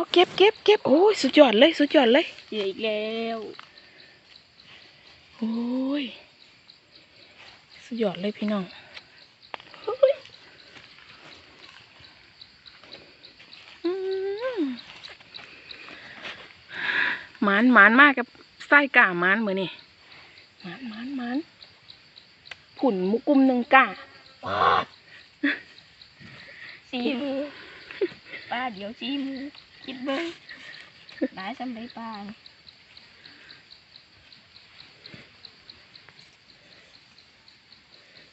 อ้เก็บเก็บเก็บโอ้ยสุดยอดเลยสุดยอดเลยเจออีกแล้วโอ้ยสุดยอดเลยพี่น้องโอ้ยอืมหมานหมานมากกับไส้กาหมานเหมือนนี่หมานหมานหมานผุ่นมุกุมหนึ่งกาสีมือป้าเดี๋ยวสีมือ คิดเบิ้งได้สำไรป้านี่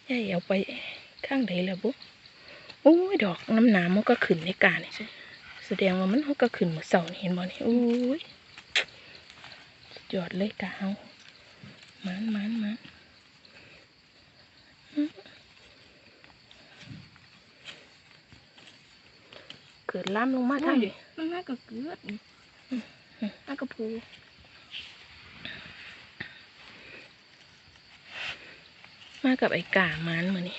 ยายเอาไปข้างใดแล้วบุ๊โอ้ยดอกน้ำหนามมันก็ขึ้นในกาเนี่ยแสดงว่ามันก็ขึ้นเหมื่อเสาเห็นบ่นี่โอ้ยสุดยอดเลยกาเฮามันมันมันเกิดล้ำลงมาทางนี้ มันน่าก็เกลือดนี่น่าก็พูมากับไอ้กามันมานี่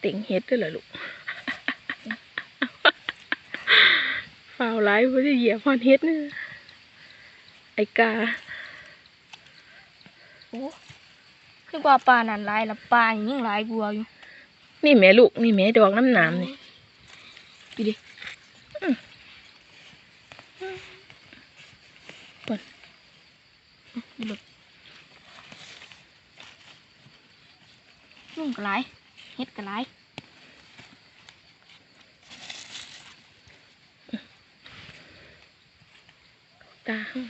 เต็งเฮ็ดด้วยเหรอลูกฝ่าวร้ายเพื่อจะเหยียบพอนเฮ็ดเนี่ยไอ้กาโอ้คือว่าปลานั่นหลายละปลานี่ยังหลายกว่าอยู่ นี่แม่ลูก นี่แม่ดอกน้ำหนามนี่ ดูดิอืมอืมเปิดนุ่งก็หลายเฮ็ดก็หลายตาห้อง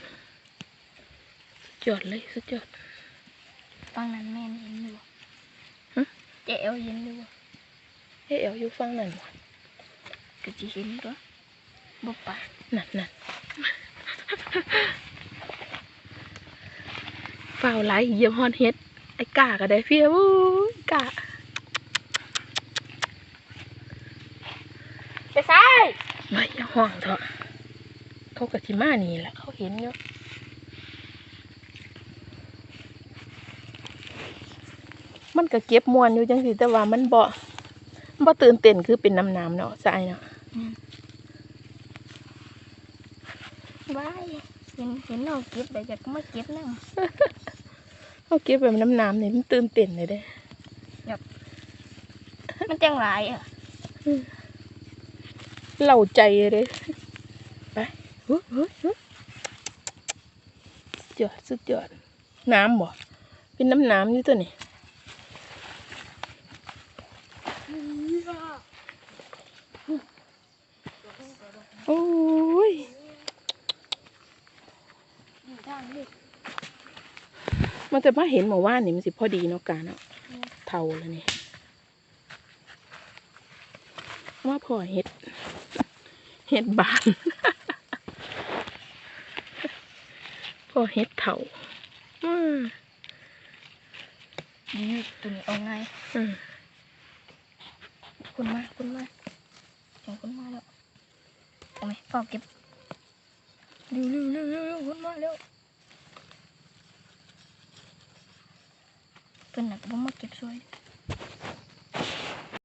สุดยอดเลยสุดยอดฟังนั้นแม่นเห็นอยู่ฮะเจ๊เอวเห็นอยู่เฮ้ยเอาอยู่ฟังนั่นวะ ก็จะเห็นตัวบ่ปลานั่นนั่นฝ่าวร้ายเหยียบฮอนเฮ็ด ไอ้กาก็ได้เฟียวู้ยกาไปใส่ไม่อย่าห่วงเถอะเขากะทิมานี่แหละเขาเห็นเยอะมันก็เก็บมวนอยู่จังสิแต่ว่ามันบ่บ่ตื่นเต้นคือเป็นน้ำน้ำๆเนาะสายเนาะ ว้ายเห็นเห็นเราเก็บได้จากมาเก็บนั่งเขาเก็บแบบน้ำน้ำๆนี่มันตื่นเต้นเลยเด้มันจังหลายอะเล่าใจเลยไปเฮ้ยเฮ้ยเฮ้ยสุดยอดสุดยอดน้ำบ่เป็นน้ำน้ำนี่ตัวนี่ โอ้ยอยู่ทางนี้มันจะมาเห็นหมู่ว่านนี่มันสิพอดีเนาะกาเนาะเท่าแล้วนี่ว่าพอเห็ด เห็ดบาน พอเห็ดเท่าอืมดีตัวนี้เอาไงอืมคุณมาคุณมาเสียงคุณมาแล้วเอา ไหมพ่อเก็บเร็วเร็วเร็วเร็วเร็วคนมาเร็วเป็นหนัก็บ่มาเก็บสวย